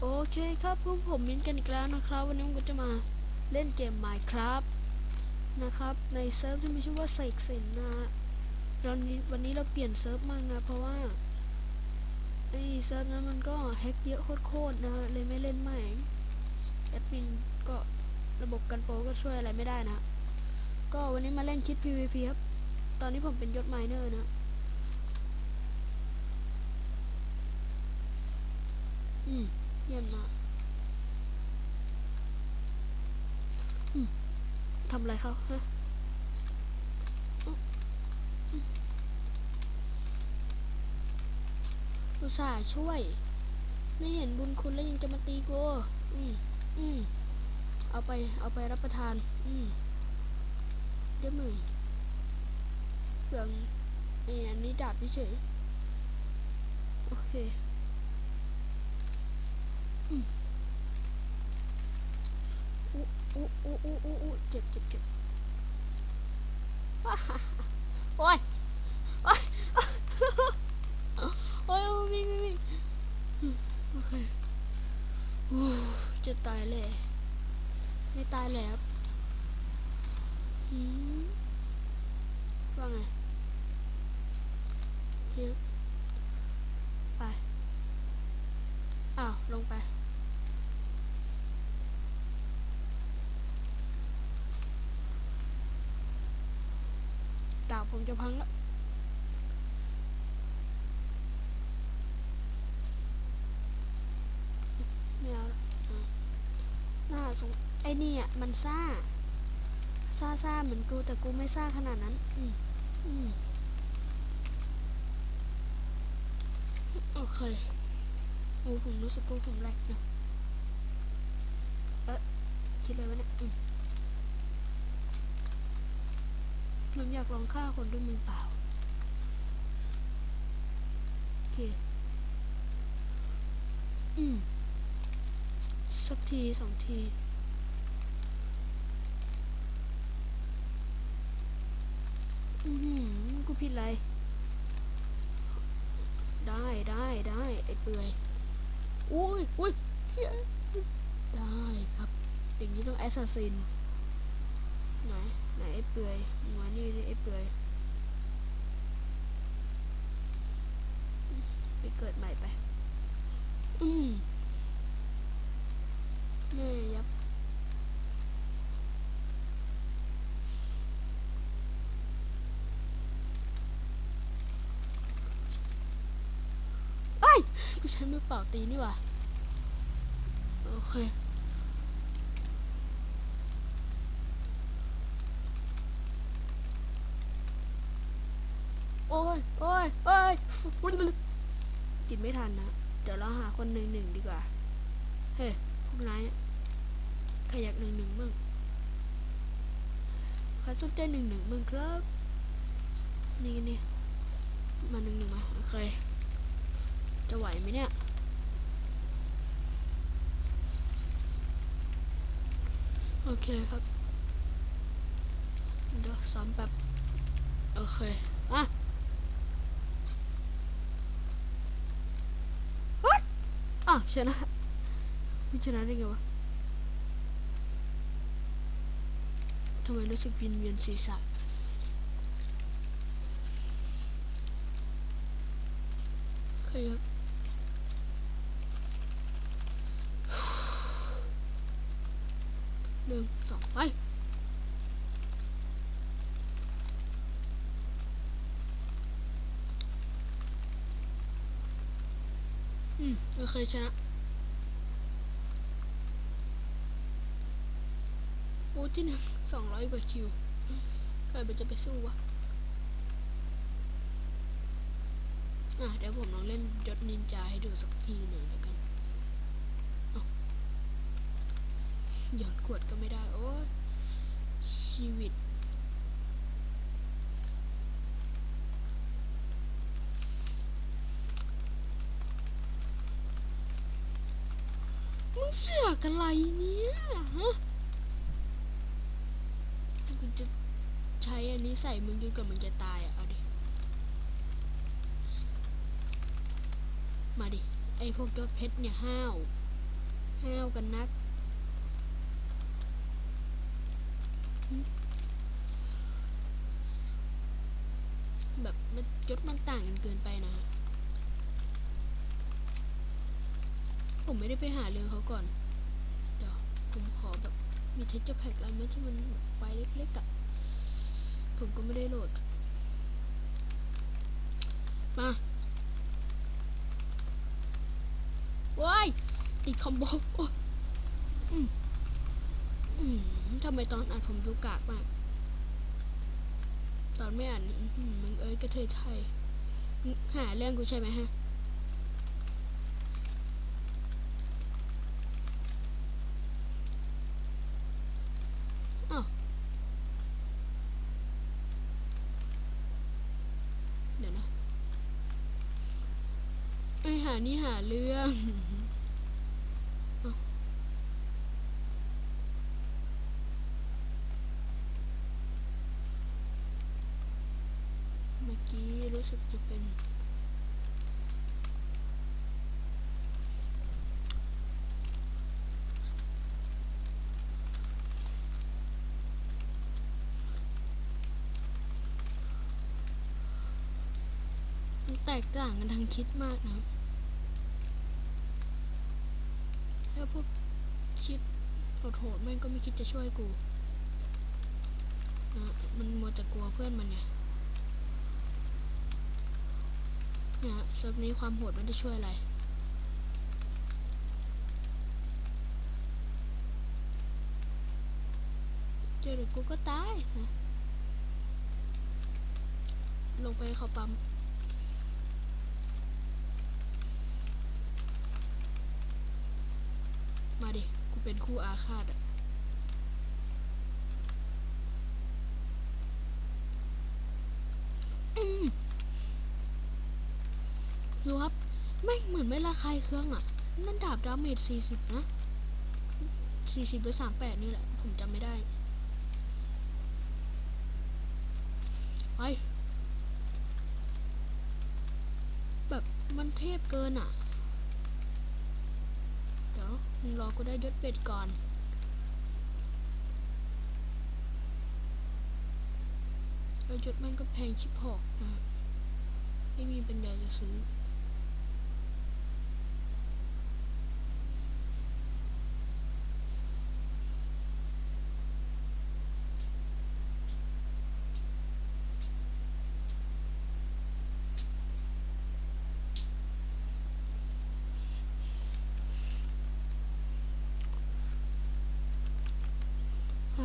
โอเคครับพวกผมมินกันอีกแล้วนะครับ วันนี้ผมก็จะมาเล่นเกม Minecraft นะครับ ในเซิร์ฟที่มีชื่อว่าเสกสินนะตอนนี้วันนี้เราเปลี่ยนเซิร์ฟมากนะ เพราะว่าไอเซิร์ฟนั้นมันก็แฮกเยอะโคตรๆนะเลยไม่เล่นใหม่แอดมินก็ระบบกันโปก็ช่วยอะไรไม่ได้นะ ก็วันนี้มาเล่นคิด PVP ครับ ตอนนี้ผมเป็นยศไมเนอร์นะอืม เยี่ยมมากทำอะไรเขาฮะอุตส่าห์ช่วย ไม่เห็นบุญคุณแล้วยังจะมาตีกูอืมอืมเอาไป เอาไปรับประทาน อืมเดี๋ยวมึงเปลืองไอ้อันนี้ดาบเฉยโอเค อู้อู้อู้อู้อู้อู้เจ็บเจ็บเจ็บว้าฮ่าฮ่าโอ้ยโอ้ยโอ้ยวิ่งวิ่งวิ่งอืมโอเคอู้จะตายเลยไม่ตายแล้วว่าไงเทียบไป อ้าวลงไป ดาบผมจะพังแล้วไม่เอาละอะน่าสงไอ้นี่อะมันซ่า ซ่าซ่าเหมือนกูแต่กูไม่ซ่าขนาดนั้น อืมอืมโอเค อ้ผมรู้สึกกูผมแรกนะเอ๊ะคิดอะไรวะเนี่ยอืมผมอยากลองฆ่าคนด้วยมือเปล่าโอเคอืมสักทีสองทีอือหือกูผิดอะไร ได้ได้ได้ไอ้เปื่อย อุ้ยอุ้ยได้ครับ อย่างนี้ต้องแอสซัสซินไหนไหนไอ้เปื่อยมัวนี่ไอ้เปื่อยไปเกิดใหม่ไป อืมแม่ยับ ไอ้ยกู ใช้มือเปล่าตีนี่หว่าโอเคโอ้ยโอ้ยโอ้ยอุ๊ยกินไม่ทันนะ เดี๋ยวเราหาคนหนึ่งหนึ่งดีกว่า เฮ้ยพวกนายใครอยากหนึ่งหนึ่งมึงใครสนใจหนึ่งหนึ่งมึงครับ นี่กันนี่มาหนึ่งหนึ่งมา โอเค จะไหวไหมเนี่ยโอเคครับ เดี๋ยวซ้อมแป๊บโอเค อะ What? อ้าวชนะไม่ชนะได้ไงวะทำไมรู้สึกวินเวียนศีรษะโอเคครับ หนึ่งสอง ไปอืมโอเคชนะโอ้ที่หนึ่งสองร้อยกว่าคิวใครมันจะไปสู้วะ อะ เดี๋ยวผมลองเล่นยศนินจาให้ดูสักทีหนึ่งแล้วกันเอา หยอดขวดก็ไม่ได้ โอ้ชีวิต มึงเสือกอะไรเนี่ยฮะถ้ากูจะใช้อันนี้ใส่มึงจนกว่ามึงจะตายอะ เอาดิ มาดิ ไอพวกยศเพชรเนี่ยห้าว ห้าวกันนักหึ แบบมันยศมันต่างกันเกินไปนะฮะผมไม่ได้ไปหาเรือเขาก่อน เดี๋ยว ผมขอแบบ มีเทคเจอร์แพ็กอะไรไหมที่มันแบบไฟเล็กๆอะ่ะ ผมก็ไม่ได้โหลด มาว้ายอีกคอมโบอืม ทำไมตอนอ่านผมดูกากมาก ตอนไม่อ่านมึงเอ้ยกระเทยไทยหาเรื่องกูใช่ไหมฮะอ้าวเดี๋ยวนะไอหานี่หาเรื่องเอ้าเมื่อกี้ รู้สึกจะเป็นมันแตกต่างกันทางคิดมากนะแล้วพวกคิดโหดๆแม่งก็ไม่คิดจะช่วยกูนะมันมัวแต่กลัวเพื่อนมันไงเนี่ยฮะเซิร์ฟนี้ความโหดม่ได้ช่วยอะไร เจอเดี๋ยวกูก็ตายนะลงไปเขาปั๊มมาดิ กูเป็นคู่อาฆาตอะอืม ดูครับไม่เหมือนไม่ระคายเครื่องอะนั่นดาบดาเมจสี่สิบนะสี่สิบหรือสามแปดนี่แหละ ผมจำไม่ได้ ไป แบบมันเทพเกินอะ เดี๋ยวรอกูได้ยศเป็ดก่อนแล้วยศมันก็แพงชิบหอกนะไม่มีปัญญาจะซื้อ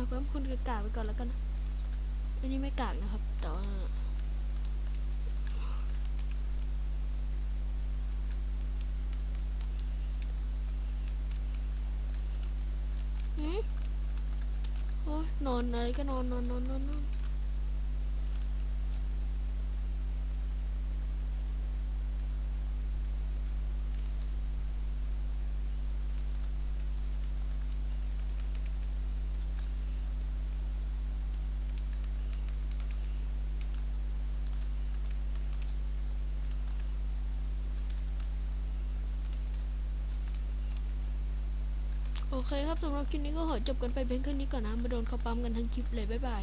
เพิ่มคุณกากาไปก่อนแล้วกันอันนี้ไม่กากนะครับ แต่ว่าหืมโอ้ยนอนอะไรก็นอนนอนนอนนอนนอน เคครับสำหรับคลิปนี้ก็ขอจบกันไปเพียงแค่นี้ก่อนนะ มาโดนเขาปั๊มกันทั้งคลิปเลย บ๊ายบาย